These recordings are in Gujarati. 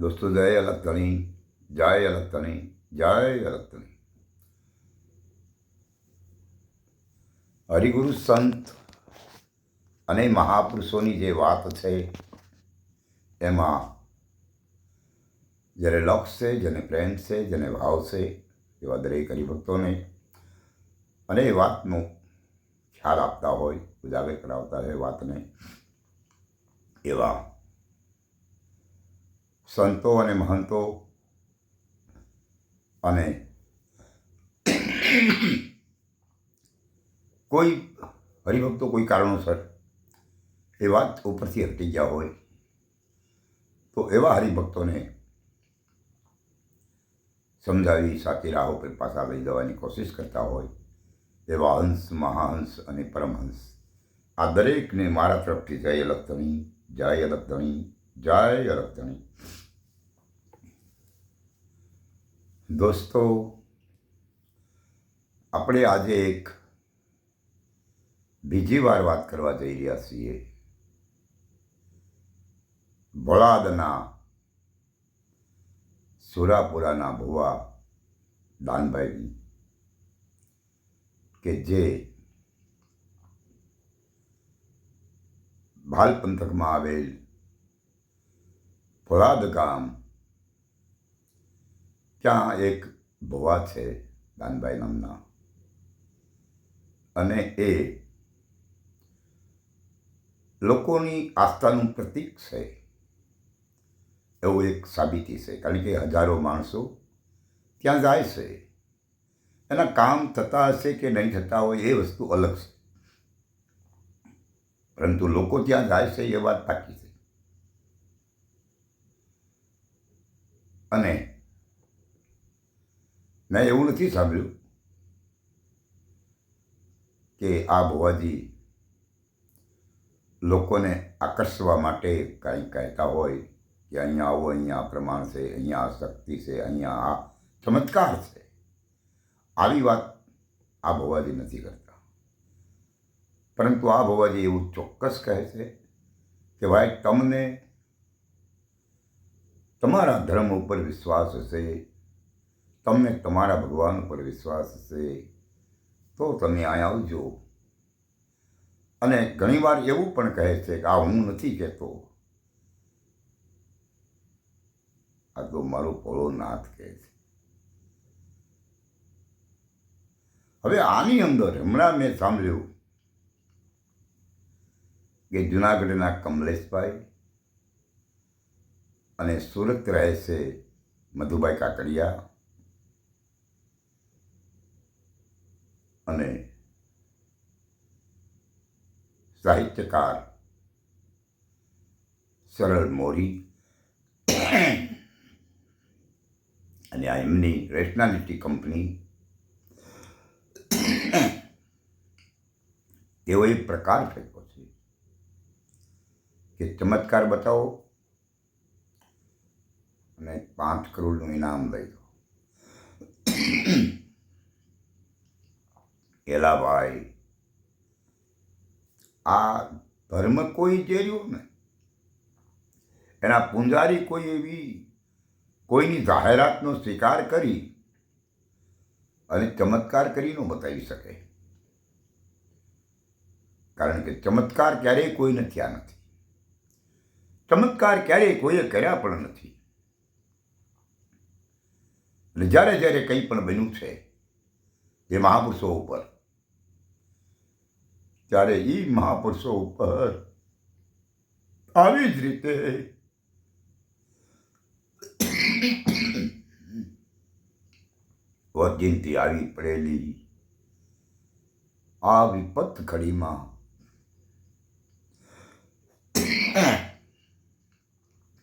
દોસ્તો, જય અલગ ધણી જય અલગ ધણી જય અલગ ધણી હરિગુરુ સંત અને મહાપુરુષોની જે વાત છે, એમાં જેને લક્ષ છે, જેને પ્રેમ છે, જેને ભાવ છે, એવા દરેક હરિભક્તોને અને એ વાતનો ખ્યાલ આપતા હોય, ઉજાગર કરાવતા હોય વાતને, એવા સંતો અને મહંતો અને કોઈ હરિભક્તો કોઈ કારણોસર એ વાત ઉપરથી હટી ગયા હોય, તો એવા હરિભક્તોને સમજાવી સાચી રાહો પર પાછા લઈ જવાની કોશિશ કરતા હોય, એવા હંસ, મહાહંસ અને પરમહંસ. આ દરેકને મારા તરફથી જય અલગધણી જય અલગધણી જય અલગધણી દોસ્તો આપણે આજે એક બીજી વાર વાત કરવા જઈ રહ્યા છીએ. ભોળાદના સુરાપુરાના ભુવા દાનભાઈની, કે જે ભાલ પંથકમાં આવેલ ભોળાદ ગામ ત્યાં એક ભવા છે દાનભાઈ નામના. અને એ લોકોની આસ્થાનું પ્રતીક છે. એવું એક સાબિતી છે, કારણ કે હજારો માણસો ત્યાં જાય છે. એના કામ થતા હશે કે નહીં થતા હોય એ વસ્તુ અલગ છે. પરંતુ લોકો ત્યાં જાય છે એ વાત પાકી છે. અને મેં એવું નથી સાંભળ્યું કે આ ભુવાજી લોકોને આકર્ષવા માટે કાંઈ કહેતા હોય કે અહીંયા આવો, અહીંયા આ પ્રમાણ છે, અહીંયા આ શક્તિ છે, અહીંયા આ ચમત્કાર છે. આવી વાત આ ભવાજી નથી કરતા. પરંતુ આ ભવાજી એવું ચોક્કસ કહે છે કે ભાઈ, તમને તમારા ધર્મ ઉપર વિશ્વાસ હશે તમને તમારા ભગવાન પર વિશ્વાસ હશે, તો તમે અહીંયા આવજો. અને ઘણીવાર એવું પણ કહે છે કે, આ હું નથી કહેતો. આ તો મારો પોળો નાથ કહે છે. હવે આની અંદર હમણાં મેં સાંભળ્યું કે જુનાગઢના કમલેશભાઈ અને સુરત રહે છે મધુભાઈ કાકડિયા. અને સાહિત્યકાર સરળ મોરી અને આ એમની રેશનાલિટી કંપની તેઓ એક પ્રકાર ફેંક્યો છે કે ચમત્કાર બતાવો અને પાંચ કરોડનું ઇનામ લઈ લો. કેલાભાઈ. આ ધર્મ કોઈ જે રહ્યો ને એના પૂંજારી કોઈ એવી કોઈની જાહેરાતનો સ્વીકાર કરી અને ચમત્કાર કરીને બતાવી શકે. કારણ કે ચમત્કાર ક્યારેય કોઈને થયા નથી. ચમત્કાર ક્યારેય કોઈએ કર્યા પણ નથી. અને જ્યારે જ્યારે કંઈ પણ બન્યું છે, એ મહાપુરુષો ઉપર ત્યારે એ મહાપુરુષો ઉપર આવી જ રીતે વજિંતી આવી પડેલી આ વિપત ઘડીમાં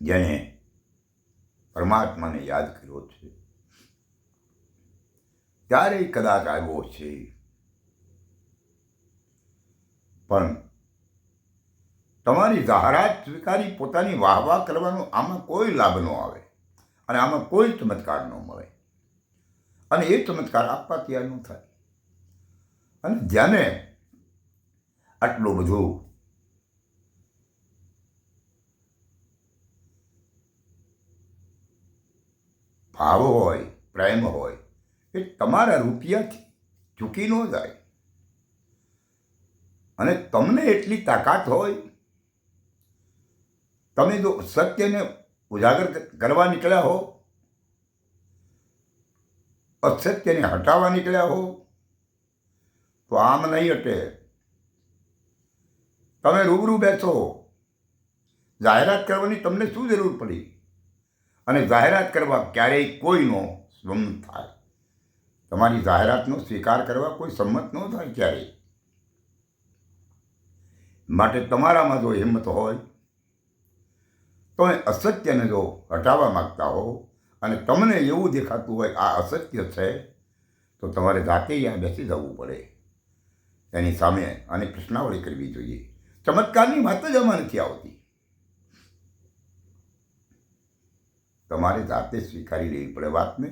જેણે પરમાત્માને યાદ કર્યો છે. ત્યારે કદાચ આવ્યો છે પણ તમારી જાહેરાત સ્વીકારી, પોતાની વાહવાહ કરવાનો આમાં કોઈ લાભ ન આવે અને આમાં કોઈ ચમત્કાર ન મળે. અને એ ચમત્કાર આપવા તૈયાર ન થાય. અને જેને આટલું બધું ભાવ હોય, પ્રેમ હોય, એ તમારા રૂપિયાથી ચૂકી ન જાય. અને તમને એટલી તાકાત હોય, તમે જો સત્યને ઉજાગર કરવા નીકળ્યા હો, અસત્યને હટાવવા નીકળ્યા હો, તો આમ નહીં હટે તમે રૂબરૂ બેસો. જાહેરાત કરવાની તમને શું જરૂર પડી? અને જાહેરાત કરવા ક્યારેય કોઈનો સંમત થાય. તમારી જાહેરાતનો સ્વીકાર કરવા કોઈ સંમત ન થાય ક્યારેય. માટે તમારામાં જો હિંમત હોય તમે અસત્યને જો હટાવવા માગતા હો અને તમને એવું દેખાતું હોય આ અસત્ય છે, તો તમારે જાતે ત્યાં બેસી જવું પડે. એની સામે અને પ્રશ્નાવળી કરવી જોઈએ. ચમત્કારની વાત જ આમાં નથી આવતી. તમારે જાતે સ્વીકારી લેવી પડે વાતને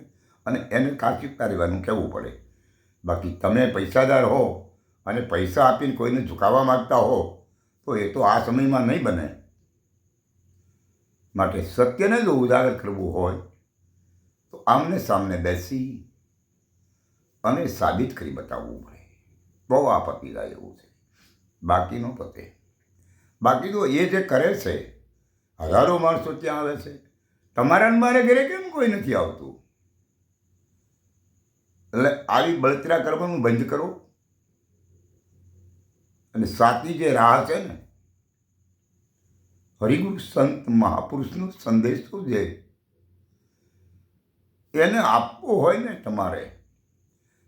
અને એને કાચુકતા રહેવાનું કહેવું પડે. બાકી તમે પૈસાદાર હો અને પૈસા આપીને કોઈને ઝુકાવવા માગતા હો તો એ તો આ સમયમાં નહીં બને. માટે સત્યને જો ઉજાગર કરવું હોય, તો આમને સામને બેસી અને સાબિત કરી બતાવવું પડે. બહુ આ પતી એવું છે. બાકીનો પતે. બાકી તો એ જે કરે છે, હજારો માણસો ત્યાં આવે છે. તમારા મારે ઘરે કેમ કોઈ નથી આવતું? એટલે આવી બળતરા કરવાનું બંધ કરો. અને સાચી જે રાહ છે ને, હરિગુરુ સંત, મહાપુરુષનો સંદેશો જે એને આપવો હોય ને તમારે,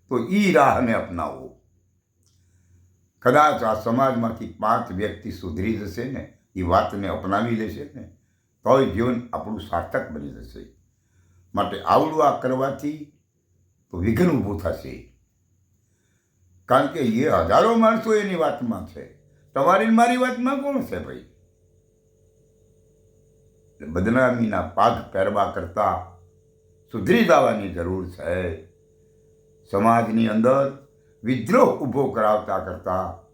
તો એ રાહને અપનાવો. કદાચ આ સમાજમાંથી પાંચ વ્યક્તિ સુધરી જશે ને એ વાતને અપનાવી લેશે ને, તોય જીવન આપણું સાર્થક બની જશે. માટે આવડું આ કરવાથી તો વિઘ્ન ઊભું થશે. કારણ કે એ હજારો માણસો એની વાતમાં છે. તમારી મારી વાતમાં કોણ છે ભાઈ? બદનામીના પાગ પહેરવા કરતાં સુધરી જવાની જરૂર છે. સમાજની અંદર વિદ્રોહ ઊભો કરાવતા કરતાં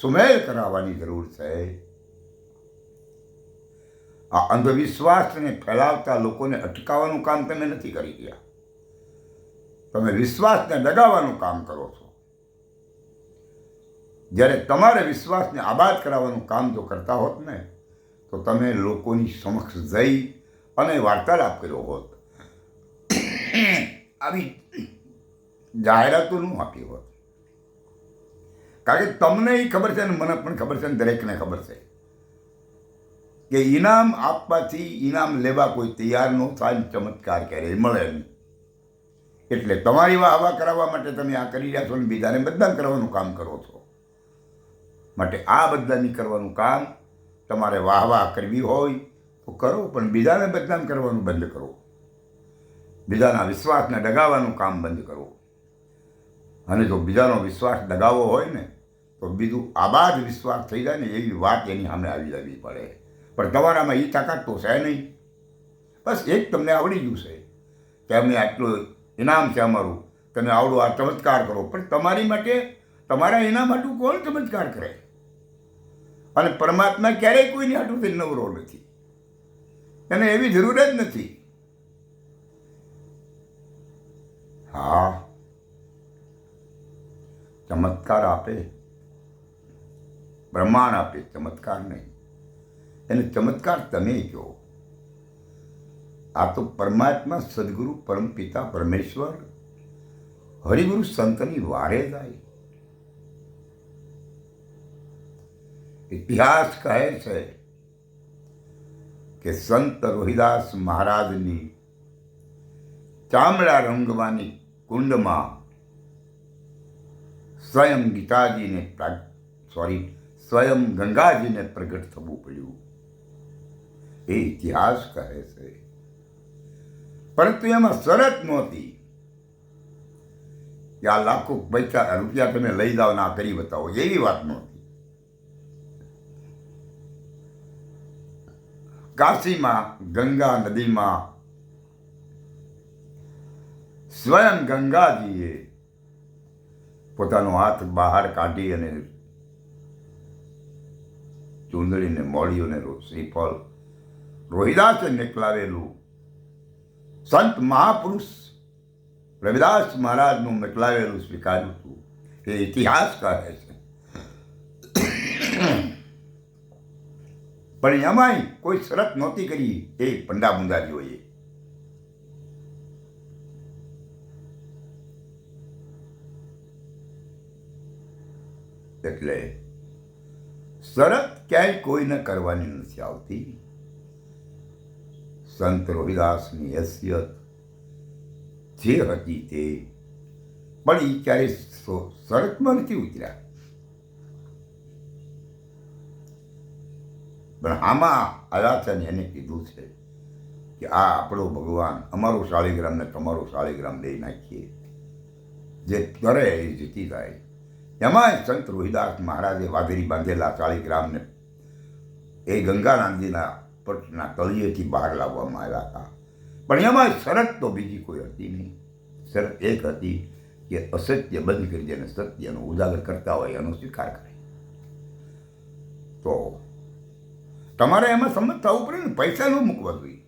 સુમેળ કરાવવાની જરૂર છે. આ અંધવિશ્વાસને ફેલાવતા લોકોને અટકાવવાનું કામ તમે નથી કરી રહ્યા. તમે વિશ્વાસને ડગાવવાનું કામ કરો છો. જ્યારે તમારે વિશ્વાસને આબાદ કરાવવાનું કામ જો કરતા હોત ને, તો તમે લોકોની સમક્ષ જઈ અને વાર્તાલાપ કર્યો હોત. આવી જાહેરાતો ન આપી હોત. કારણ કે તમને એ ખબર છે ને મને પણ ખબર છે ને દરેકને ખબર છે કે ઇનામ આપવાથી ઇનામ લેવા કોઈ તૈયાર ન થાય ચમત્કાર ક્યારેય મળે નહીં. એટલે તમારી આવા કરાવવા માટે તમે આ કરી રહ્યા છો ને બીજાને બદનામ કરવાનું કામ કરો છો. માટે આ બદનામી કરવાનું કામ તમારે વાહવા કરવી હોય તો કરો, પણ બીજાને બદનામ કરવાનું બંધ કરો. બીજાના વિશ્વાસને ડગાવવાનું કામ બંધ કરો. અને જો બીજાનો વિશ્વાસ ડગાવવો હોય ને, તો બીજું આબાદ વિશ્વાસ થઈ જાય ને, એવી વાત એની સામે આવી જવી પડે. પણ તમારામાં એ તાકાત તો છે નહીં. બસ એક તમને આવડી ગયું છે કે અમે આટલું ઇનામ છે અમારું. તમે આવડો આ ચમત્કાર કરો. પણ તમારી માટે, તમારા એના માટે કોણ ચમત્કાર કરે? અને પરમાત્મા ક્યારેય કોઈની હાટુથી નવરો નથી. એને એવી જરૂર જ નથી. હા. ચમત્કાર આપે. પ્રમાણ આપે, ચમત્કાર નહીં. એને ચમત્કાર તમે કહો. આ તો પરમાત્મા સદગુરુ પરમપિતા પરમેશ્વર, હરિગુરુ સંતની વારે જાય. ઇતિહાસ કહે છે કે સંત રોહિદાસ મહારાજની ચામડા રંગવાની કુંડમાં સ્વયં ગીતાજીને સોરી સ્વયં ગંગાજીને પ્રગટ થવું પડ્યું. એ ઇતિહાસ કહે છે. પરંતુ એમાં શરત નહોતી કે આ લાખો પૈસા, રૂપિયા તમે લઈ જાઓ ના કરી બતાવો એવી વાત નહોતી. કાશીમાં, ગંગા નદીમાં. સ્વયં ગંગાજીએ પોતાનો હાથ બહાર કાઢી અને ચૂંદડીને, મોળીઓને શ્રીફળ, રોહિદાસે નીકળાવેલું સંત મહાપુરુષ રવિદાસ મહારાજનું મેકલાવેલું સ્વીકાર્યું હતું. એ ઇતિહાસ કહે છે પણ એમાંય કોઈ શરત નહોતી કરી એ પંડા મુંડાજીઓએ એટલે શરત ક્યાંય કોઈને કરવાની નથી આવતી. સંત રોહિદાસની હેસિયત જે હતી તે, પણ એ ક્યારેય શરતમાં નથી ઉતર્યા. પણ આમાં છે એને કીધું છે કે આ આપણો ભગવાન અમારું શાળીગ્રામ ને તમારું શાળીગ્રામ દઈ નાખીએ. જે કરે એ જીતી જાય. એમાંય સંત રોહિદાસ મહારાજે વાઘરી બાંધેલા શાળીગ્રામને એ ગંગાનંદજીના પટના તળિયેથી બહાર લાવવામાં આવ્યા હતા. પણ એમાં શરત તો બીજી કોઈ હતી નહીં. શરત એક હતી કે અસત્ય બંધ કરી અને સત્યનો ઉજાગર કરતા હોય એનો સ્વીકાર કરે. તો તમારે એમાં સંમત થવું પડે ને, પૈસા ન મૂકવા જોઈએ.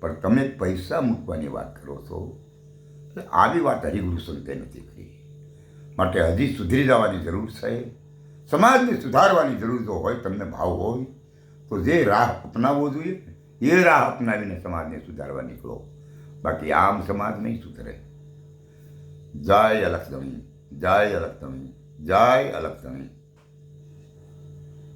પણ તમે પૈસા મૂકવાની વાત કરો છો આવી વાત હરિગુરુ સંતે નથી કરી. માટે હજી સુધરી જવાની જરૂર છે. સમાજને સુધારવાની જરૂર જો હોય, તમને ભાવ હોય, તો જે રાહ અપનાવવો જોઈએ, એ રાહ અપનાવીને સમાજને સુધારવા નીકળો. બાકી આમ સમાજ નહીં સુધરે. જય અલક્ષમી જય અલક્ષમી જય અલક્ષણી